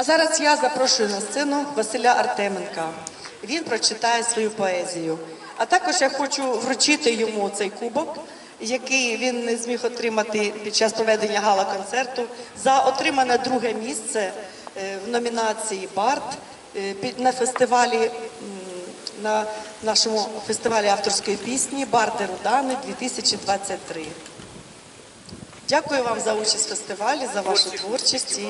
А зараз я запрошую на сцену Василя Артеменка. Він прочитає свою поезію. А також я хочу вручити йому цей кубок, який він не зміг отримати під час проведення гала-концерту за отримане друге місце е, в номінації Барт е, на фестивалі. На нашому фестивалі авторської пісні Барди Рудани 2023. Дякую вам за участь в фестивалі, за вашу творчість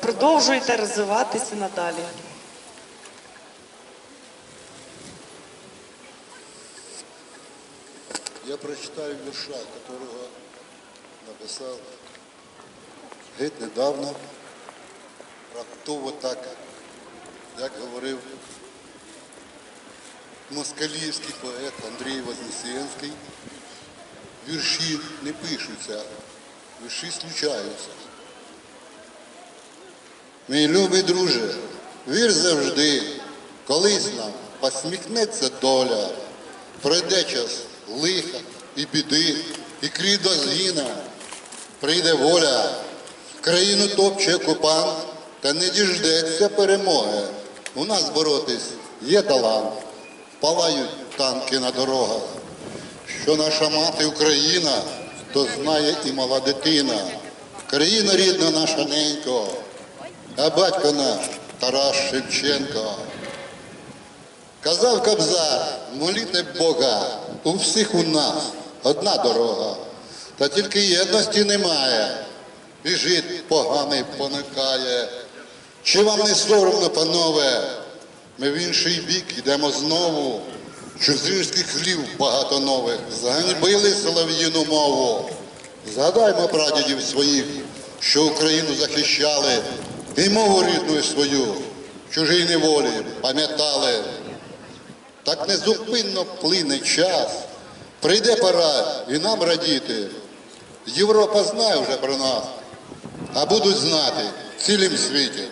продовжуйте розвиватися надалі. Я прочитаю вірша, которого написав геть недавно, раптово так, як говорив москалівський поет Андрій Вознесенський. Вірші не пишуться, вірші случаються. Мій любий друже, вір завжди, колись нам посміхнеться доля, пройде час лиха і біди, і крідо згина, прийде воля, країну топче окупант, та не діждеться перемоги. У нас боротись є талант, палають танки на дорогах. Що наша мати Україна, то знає і мала дитина. Країна рідна наша ненько, а батько наш Тарас Шевченко. Казав Кобзар, моліте Бога, у всіх у нас одна дорога, та тільки єдності немає, біжить поганий поникає. Чи вам не соромно, панове? Ми в інший бік йдемо знову. Чужинських хлів багато нових, заганьбили солов'їну мову. Згадаймо прадідів своїх, що Україну захищали, і мову рідну свою, чужій неволі пам'ятали. Так незупинно плине час. Прийде пора і нам радіти. Європа знає вже про нас, а будуть знати в цілім світі.